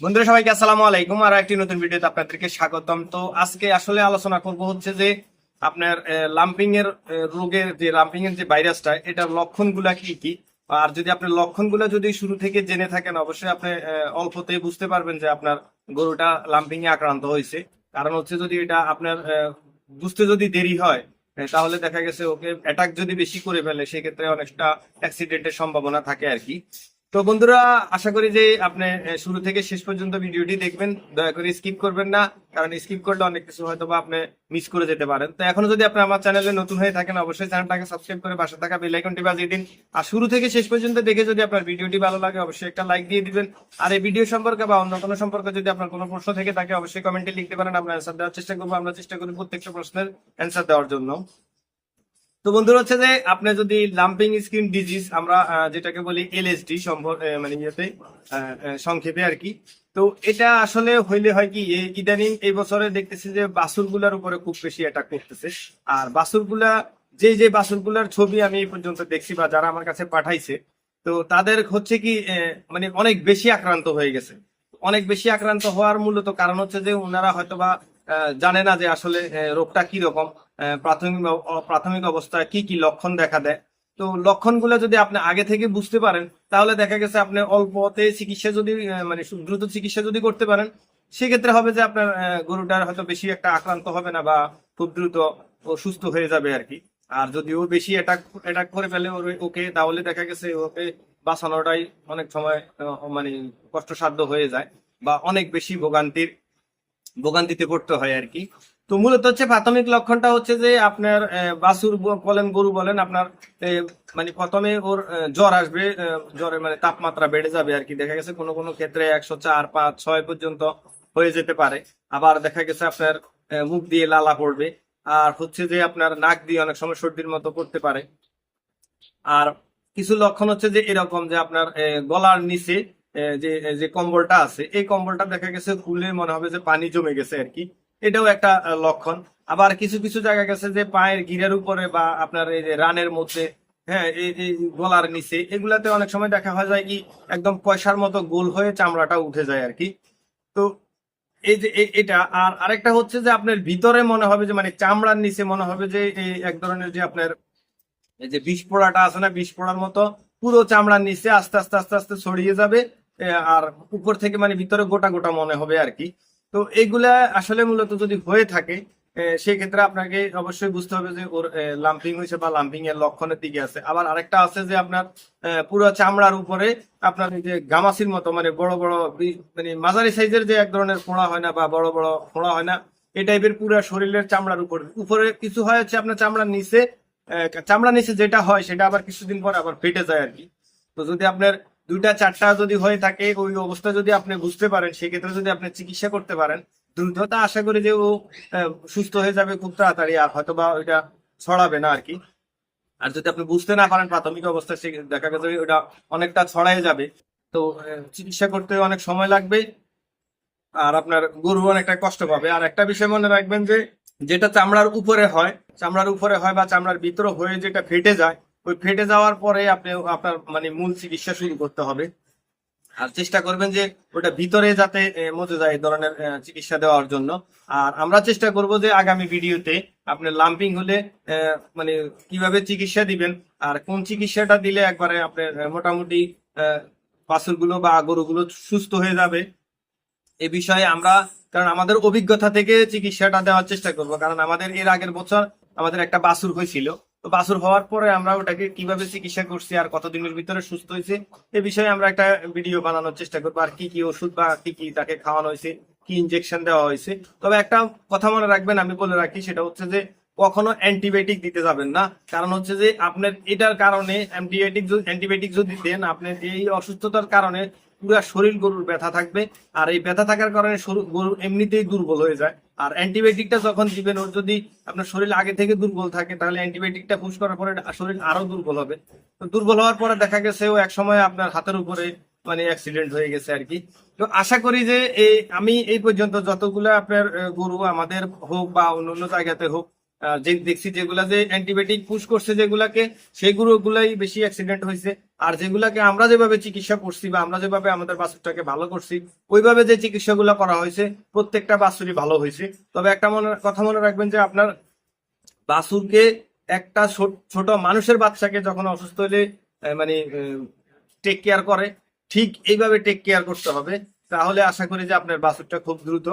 বন্ধুরা, সবাইকে আসসালামু আলাইকুম। আর একটি নতুন ভিডিওতে আপনাদেরকে স্বাগতম। তো আজকে আসলে আলোচনা করব হচ্ছে যে আপনার লাম্পিং এর রোগের যে লাম্পিং এর যে ভাইরাসটা, এটার লক্ষণগুলা কি কি? আর যদি আপনি লক্ষণগুলো যদি শুরু থেকে জেনে থাকেন, অবশ্যই আপনি অল্পতেই বুঝতে পারবেন যে আপনার গরুটা লাম্পিং এ আক্রান্ত হয়েছে। কারণ হচ্ছে যদি এটা আপনার বুঝতে যদি দেরি হয় তাহলে দেখা গেছে ওকে অ্যাটাক যদি বেশি করে ফেলে, সেক্ষেত্রে অনেকটা অ্যাক্সিডেন্টের সম্ভাবনা থাকে আর কি। তো বন্ধুরা, আশা করি যে আপনি শুরু থেকে শেষ পর্যন্ত ভিডিওটি দেখবেন। দয়া করে স্কিপ করবেন না, কারণ স্কিপ করলে অনেক কিছু হয়তো বা আপনি মিস করে যেতে পারেন। তো এখনও যদি আপনি আমার চ্যানেলে নতুন হয়ে থাকেন, অবশ্যই চ্যানেলটাকে সাবস্ক্রাইব করে পাশে থাকা বেল আইকনটি বাজিয়ে দিন। আর শুরু থেকে শেষ পর্যন্ত দেখে যদি আপনার ভিডিওটি ভালো লাগে, অবশ্যই একটা লাইক দিয়ে দিবেন। আর এই ভিডিও সম্পর্কে বা অন্য কোনো সম্পর্কে যদি আপনার কোনো প্রশ্ন থেকে থাকে, অবশ্যই কমেন্টে লিখতে পারেন। আমরা অ্যান্সার দেওয়ার চেষ্টা করব। আমরা চেষ্টা করি প্রত্যেকটা প্রশ্নের অ্যান্সার দেওয়ার জন্য। তো বন্ধুরা হচ্ছে যে আপনি যদি লাম্পিং স্কিন ডিজিজ আমরা যেটাকে বলি এলএসডি সম্ভব মানে ইয়েতে সংক্ষেপে আর কি। তো এটা আসলে হইলে হয় কি ইদানিং এই বছরে দেখতেছি যে বাসুরগুলার উপরে খুব বেশি অ্যাটাক করতেছে। আর বাসুরগুলা, যে যে বাসুরগুলার ছবি আমি এই পর্যন্ত দেখছি বা যারা আমার কাছে পাঠাইছে, তো তাদের হচ্ছে কি মানে অনেক বেশি আক্রান্ত হয়ে গেছে। অনেক বেশি আক্রান্ত হওয়ার মূলত কারণ হচ্ছে যে ওনারা হয়তোবা জানে না যে আসলে রোগটা কি রকম প্রাথমিক প্রাথমিক অবস্থায় কি কি লক্ষণ দেখা দেয়। তো লক্ষণগুলো যদি আপনি আগে থেকে বুঝতে পারেন, তাহলে দেখা গেছে আপনি অল্পতে চিকিৎসা যদি মানে দ্রুত চিকিৎসা যদি করতে পারেন, সেক্ষেত্রে হবে যে আপনার গরুটার হয়তো বেশি একটা আক্রান্ত হবে না বা খুব দ্রুত ও সুস্থ হয়ে যাবে আর কি। আর যদি ও বেশি অ্যাটাক অ্যাটাক করে ফেলে ওকে, তাহলে দেখা গেছে ওকে বাঁচানোটাই অনেক সময় মানে কষ্টসাধ্য হয়ে যায় বা অনেক বেশি ভোগান্তির ভোগান্তিতে পড়তে হয় আর কি। তো মূলত হচ্ছে প্রাথমিক লক্ষণটা হচ্ছে যে আপনার বাছুর বলেন গরু বলেন, আপনার মানে প্রথমে ওর জ্বর আসবে জ্বরের মানে তাপমাত্রা বেড়ে যাবে আর কি। দেখা গেছে কোনো কোনো ক্ষেত্রে একশো চার, পাঁচ, ছয় পর্যন্ত হয়ে যেতে পারে। আবার দেখা গেছে আপনার মুখ দিয়ে লালা পড়বে। আর হচ্ছে যে আপনার নাক দিয়ে অনেক সময় সর্দির মতো করতে পারে। আর কিছু লক্ষণ হচ্ছে যে এরকম যে আপনার গলার নিচে যে যে কম্বলটা আছে, এই কম্বলটা দেখা গেছে খুলে মনে হবে যে পানি জমে গেছে আর কি। এটাও একটা লক্ষণ। আবার কিছু কিছু জায়গা গেছে যে পায়ের গিরের উপরে বা আপনার এই যে রানের মধ্যে হ্যাঁ এই গলার নিচে, এগুলাতে অনেক সময় দেখা হয় যায় কি, একদম পয়সার মতো গোল হয়ে চামড়াটা উঠে যায় আর কি। তো এই যে এটা, আর আরেকটা হচ্ছে যে আপনার ভিতরে মনে হবে যে মানে চামড়ার নিচে মনে হবে যে এই এক ধরনের যে আপনার, এই যে বিষ পোড়াটা আছে না, বিষ পোড়ার মতো, পুরো চামড়ার নিচে আস্তে আস্তে আস্তে আস্তে ছড়িয়ে যাবে। আর উপর থেকে মানে ভিতরে গোটা গোটা মনে হবে আর কি। তো এইগুলা আসলে মূলত যদি হয়ে থাকে সেক্ষেত্রে আপনাকে অবশ্যই বুঝতে হবে যে ওর লাম্পিং হয়েছে বা লাম্পিং এর লক্ষণের দিকে আছে। আবার আরেকটা আছে যে আপনার পুরো চামড়ার উপরে আপনার যে গামাসির মতো মানে বড় বড় মানে মাঝারি সাইজের যে এক ধরনের ফোঁড়া হয় না বা বড় বড় ফোঁড়া হয় না, এই টাইপের পুরো শরীরের চামড়ার উপরে। উপরে কিছু হয় হচ্ছে আপনার চামড়ার নিচে চামড়া নিচে যেটা হয় সেটা আবার কিছুদিন পর আবার ফেটে যায় আর কি। তো যদি আপনার দুইটা, চারটা যদি হয়ে থাকে, ওই অবস্থা যদি আপনি বুঝতে পারেন, সেক্ষেত্রে যদি আপনি চিকিৎসা করতে পারেন দ্রুততা আশা করি যে ও সুস্থ হয়ে যাবে খুব তাড়াতাড়ি, আর হয়তো বা ওইটা ছড়াবে না আর কি আর যদি আপনি বুঝতে না পারেন প্রাথমিক অবস্থায় সে দেখা গেছে ওটা অনেকটা ছড়াই যাবে। তো চিকিৎসা করতে অনেক সময় লাগবে, আর আপনার গরু অনেকটা কষ্ট পাবে। আর একটা বিষয় মনে রাখবেন যে, যেটা চামড়ার উপরে হয়, চামড়ার উপরে হয় বা চামড়ার ভিতরে হয়ে যেটা ফেটে যায় ওই ফেটে যাওয়ার পরে আপনি আপনার মানে মূল চিকিৎসা শুরু করতে হবে। আর চেষ্টা করবেন যে ওটা ভিতরে যাতে মজে যায় এই ধরনের চিকিৎসা দেওয়ার জন্য। আর আমরা চেষ্টা করব যে আগামী ভিডিওতে আপনার লাম্পিং হলে মানে কীভাবে চিকিৎসা দিবেন, আর কোন চিকিৎসাটা দিলে একবারে আপনার মোটামুটি বাছুরগুলো বা গরুগুলো সুস্থ হয়ে যাবে। এ বিষয়ে আমরা, কারণ আমাদের অভিজ্ঞতা থেকে চিকিৎসাটা দেওয়ার চেষ্টা করব, কারণ আমাদের এর আগের বছর আমাদের একটা বাছুর হয়েছিল। তো বাছুর হওয়ার পরে আমরা ওটাকে কীভাবে চিকিৎসা করছি আর কতদিনের ভিতরে সুস্থ হয়েছে, এ বিষয়ে আমরা একটা ভিডিও বানানোর চেষ্টা করব আর কি কি ওষুধ বা কি কি তাকে খাওয়ানো হয়েছে, কি ইনজেকশন দেওয়া হয়েছে। তবে একটা কথা মনে রাখবেন, আমি বলে রাখি, সেটা হচ্ছে যে কখনো অ্যান্টিবায়োটিক দিতে যাবেন না। কারণ হচ্ছে যে আপনার এটার কারণে অ্যান্টিবায়োটিক অ্যান্টিবায়োটিক যদি দেন, আপনার এই অসুস্থতার কারণে পুরো শরীর গরুর ব্যথা থাকবে। আর এই ব্যথা থাকার কারণে গরু এমনিতেই দুর্বল হয়ে যায়। আর অ্যান্টিবায়োটিকটা যখন দিবেন, ওর যদি আপনার শরীর আগে থেকে দুর্বল থাকে, তাহলে অ্যান্টিবায়োটিকটা পুশ করার পরে শরীর আরও দুর্বল হবে। তো দুর্বল হওয়ার পরে দেখা গেছে ও এক সময় আপনার হাতের উপরে মানে অ্যাক্সিডেন্ট হয়ে গেছে আর কি। তো আশা করি যে এই আমি এই পর্যন্ত যতগুলো আপনার গরু আমাদের হোক বা অন্য অন্য জায়গাতে হোক যে দেখছি যেগুলা যে অ্যান্টিবায়োটিক পুশ করছে যেগুলাকে, সেগুলোগুলাই বেশি অ্যাক্সিডেন্ট হয়েছে আর যেগুলাকে আমরা যেভাবে চিকিৎসা করছি বা আমরা যেভাবে আমাদের বাছুরটাকে ভালো করছি, ওইভাবে যে চিকিৎসাগুলো করা হয়েছে, প্রত্যেকটা বাছুরই ভালো হয়েছে। তবে একটা মনে, কথা মনে রাখবেন যে আপনার বাছুরকে একটা ছোট- মানুষের বাচ্চাকে যখন অসুস্থ হলে মানে টেক কেয়ার করে, ঠিক এইভাবে টেক কেয়ার করতে হবে। তাহলে আশা করি যে আপনার বাছুরটা খুব দ্রুত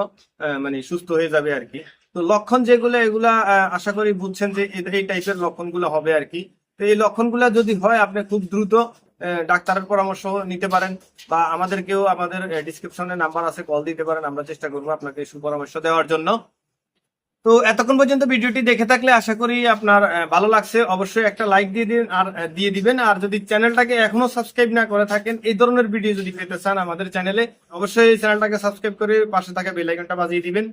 মানে সুস্থ হয়ে যাবে আর কি। তো লক্ষণ যেগুলো, এগুলা আশা করি বুঝছেন যে এই- টাইপের লক্ষণগুলো হবে আর কি। তো এই লক্ষণগুলো যদি হয়, আপনি খুব দ্রুত ডাক্তারের পরামর্শ নিতে পারেন বা আমাদেরকেও আমাদের ডিসক্রিপশনে নাম্বার আছে কল দিতে পারেন। আমরা চেষ্টা করব আপনাকে সুপরামর্শ দেওয়ার জন্য। তো এতক্ষণ পর্যন্ত ভিডিওটি দেখে থাকলে আশা করি আপনার ভালো লাগছে। অবশ্যই একটা লাইক দিয়ে দিন আর দিয়ে দিবেন। আর যদি চ্যানেলটাকে এখনও সাবস্ক্রাইব না করে থাকেন, এই ধরনের ভিডিও যদি পেতে চান আমাদের চ্যানেলে, অবশ্যই চ্যানেলটাকে সাবস্ক্রাইব করে পাশে থাকা বেল আইকনটা বাজিয়ে দিবেন।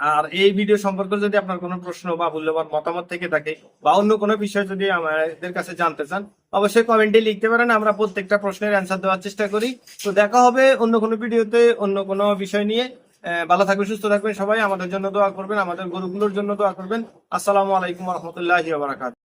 আর এই ভিডিও সম্পর্কে যদি আপনার কোনো প্রশ্ন বা মূল্যবান মতামত থেকে থাকে বা অন্য কোনো বিষয় যদি আমাদের কাছে জানতে চান, অবশ্যই কমেন্টে লিখতে পারেন, আমরা প্রত্যেকটা প্রশ্নের অ্যান্সার দেওয়ার চেষ্টা করি। তো দেখা হবে অন্য কোনো ভিডিওতে অন্য কোনো বিষয় নিয়ে। ভালো থাকবেন, সুস্থ থাকবেন সবাই। আমাদের জন্য দোয়া করবেন, আমাদের গরুগুলোর জন্য দোয়া করবেন। আসসালামু আলাইকুম রহমতুল্লাহ বারাকাত